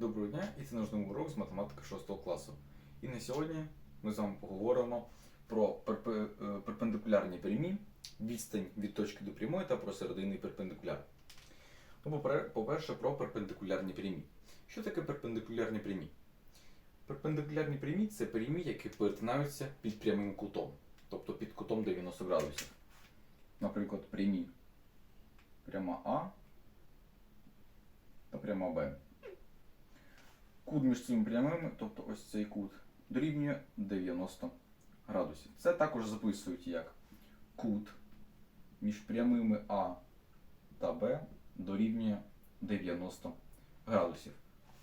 Доброго дня, і це наш новий урок з математики 6 класу. І на сьогодні ми з вами поговоримо про е, перпендикулярні прямі, відстань від точки до прямої та про серединний перпендикуляр. Ну, По-перше, про перпендикулярні прямі. Що таке перпендикулярні прямі? Перпендикулярні прямі це прямі, які перетинаються під прямим кутом, тобто під кутом 90 градусів. Наприклад, прямі пряма А та пряма Б. Кут між цими прямими, тобто ось цей кут, дорівнює 90 градусів. Це також записують як кут між прямими А та Б дорівнює 90 градусів.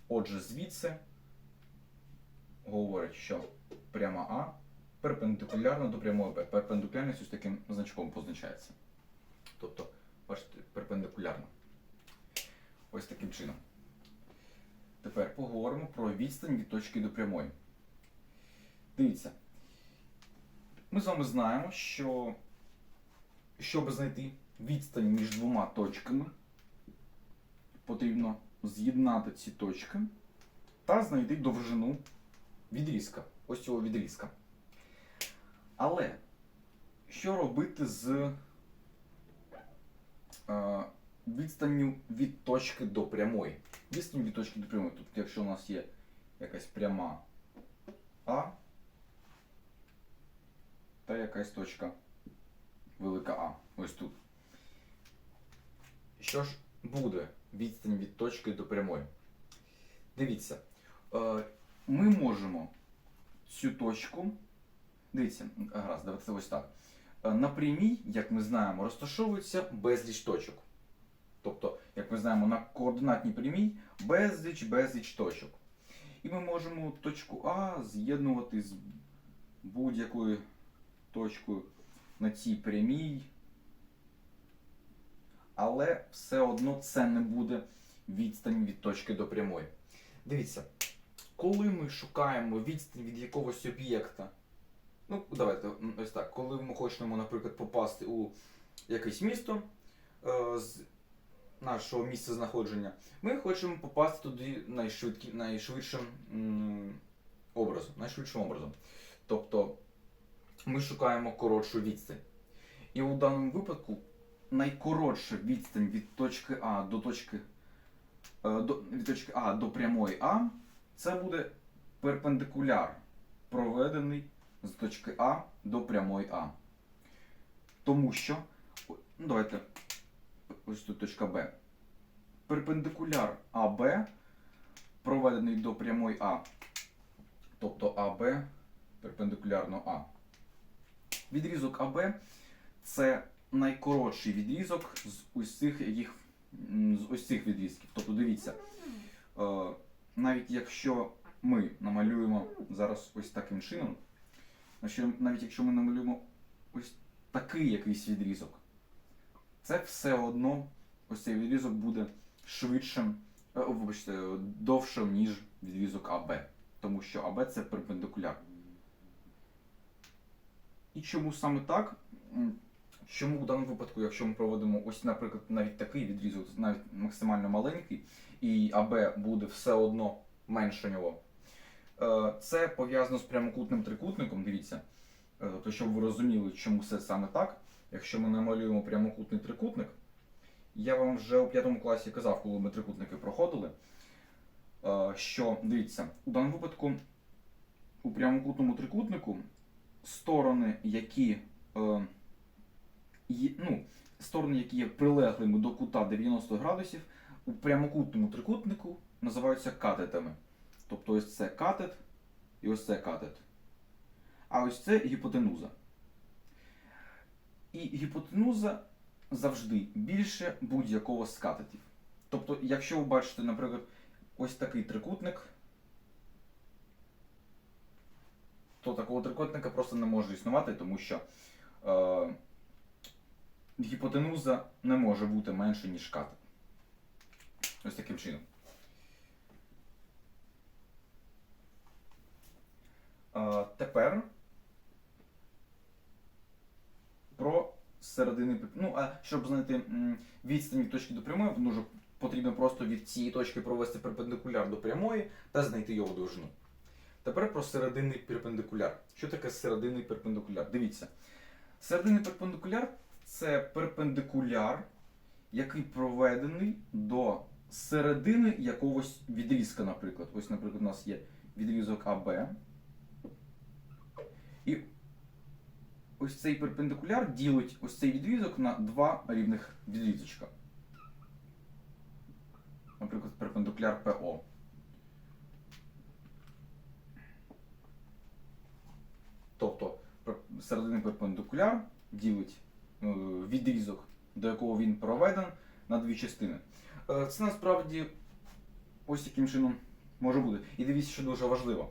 Отже, звідси говорять, що пряма А перпендикулярна до прямої Б. Перпендикулярність ось таким значком позначається. Тобто, бачите, перпендикулярна. Ось таким чином. Тепер поговоримо про відстань від точки до прямої. Дивіться. Ми з вами знаємо, що щоб знайти відстань між двома точками, потрібно з'єднати ці точки та знайти довжину відрізка. Ось цього відрізка. Але що робити з е, відстанню від точки до прямої? Відстань від точки до прямої. Тобто, якщо у нас є якась пряма А та якась точка велика А. Ось тут. Що ж буде відстань від точки до прямої? Дивіться, е, ми можемо цю точку. Дивіться, гаразд, давайте ось так. Е, На прямій, як ми знаємо, розташовується безліч точок. Тобто, як ми знаємо, на координатній прямій безліч безліч точок. І ми можемо точку А з'єднувати з будь-якою точкою на цій прямій. Але все одно це не буде відстань від точки до прямої. Дивіться, коли ми шукаємо відстань від якогось об'єкта, ну давайте ось так, коли ми хочемо, наприклад, попасти у якесь місто е, нашого місця знаходження, ми хочемо попасти туди найшвидкі, найшвидшим образом, найшвидшим образом. Тобто ми шукаємо коротшу відстань. І у даному випадку найкоротша відстань від точки А до точки, е, до, від точки А до прямої А це буде перпендикуляр, проведений з точки А до прямої А. Тому що, ну давайте, ось тут точка Б. Перпендикуляр АБ проведений до прямої А. Тобто АБ перпендикулярно А. Відрізок АБ це найкоротший відрізок з їх м, з ось цих відрізків. Тобто дивіться, е, навіть якщо ми намалюємо зараз ось таким чином, навіть якщо ми намалюємо ось такий якийсь відрізок, це все одно ось цей відрізок буде швидшим, е, вибачте, довшим, ніж відрізок АБ. Тому що АБ це перпендикуляр. І чому саме так? Чому в даному випадку, якщо ми проводимо ось, наприклад, навіть такий відрізок, навіть максимально маленький, і АБ буде все одно менше нього. Е, Це пов'язано з прямокутним трикутником, дивіться. Е, Тобто, щоб ви розуміли, чому це саме так. Якщо ми намалюємо прямокутний трикутник, я вам вже у п'ятому класі казав, коли ми трикутники проходили, е, що дивіться, у даному випадку у прямокутному трикутнику сторони, які е, ну, сторони, які є прилеглими до кута 90 градусів, у прямокутному трикутнику називаються катетами. Тобто ось це катет і ось це катет. А ось це гіпотенуза. І гіпотенуза завжди більше будь-якого з катетів. Тобто, якщо ви бачите, наприклад, ось такий трикутник, то такого трикутника просто не може існувати, тому що е, гіпотенуза не може бути менше, ніж катет. Ось таким чином. Е, тепер середини. Ну, а щоб знайти відстань від точки до прямої, нужно потрібно просто від цієї точки провести перпендикуляр до прямої та знайти його довжину. Тепер про серединний перпендикуляр. Що таке серединний перпендикуляр? Дивіться. Серединний перпендикуляр це перпендикуляр, який проведений до середини якогось відрізка, наприклад. Ось, наприклад, у нас є відрізок АБ. І ось цей перпендикуляр ділить ось цей відрізок на два рівних відрізочка. Наприклад, перпендикуляр ПО. Тобто серединний перпендикуляр ділить е, відрізок, до якого він проведен, на дві частини. Е, Це насправді ось таким чином може бути. І дивіться, що дуже важливо.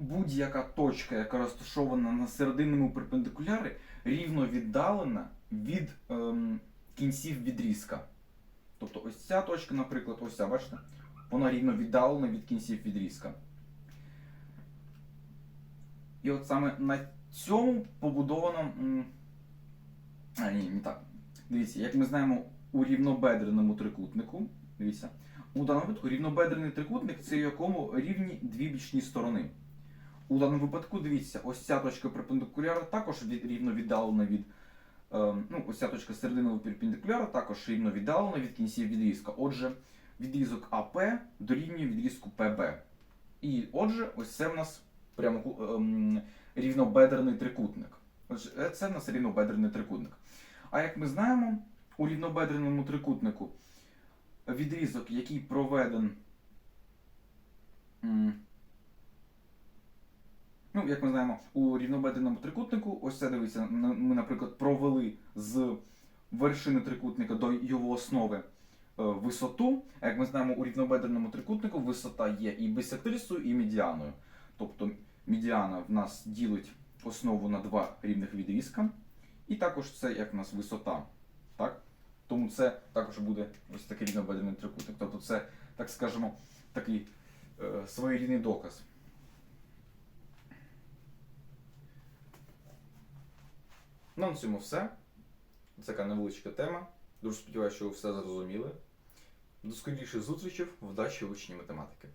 Будь-яка точка, яка розташована на серединному перпендикулярі, рівно віддалена від ем, кінців відрізка. Тобто ось ця точка, наприклад, ось ця, бачите, вона рівно віддалена від кінців відрізка. І от саме на цьому побудовано. А, ні, не так. Дивіться, як ми знаємо у рівнобедреному трикутнику. Дивіться, у даному випадку рівнобедрений трикутник це якому рівні дві бічні сторони. У даному випадку, дивіться, ось ця точка перпендикуляра також рівно віддалена від. Е, ну, ось ця точка серединного перпендикуляра також рівно віддалена від кінців відрізка. Отже, відрізок АП дорівнює відрізку ПБ. І отже, ось це в нас прямо ем, рівнобедрений трикутник. Отже, е, це в нас рівнобедрений трикутник. А як ми знаємо, у рівнобедреному трикутнику відрізок, який проведен. Ну, як ми знаємо, у рівнобедреному трикутнику, ось це дивіться, ми, наприклад, провели з вершини трикутника до його основи е, висоту. А як ми знаємо, у рівнобедреному трикутнику висота є і бисектрисою, і медіаною. Тобто медіана в нас ділить основу на два рівних відрізка. І також це як в нас висота. Так? Тому це також буде ось такий рівнобедрений трикутник. Тобто це, так скажемо, такий е, своєрідний доказ. Ну, на цьому все. Це така невеличка тема. Дуже сподіваюся, що ви все зрозуміли. До скоріших зустрічей в учні математики.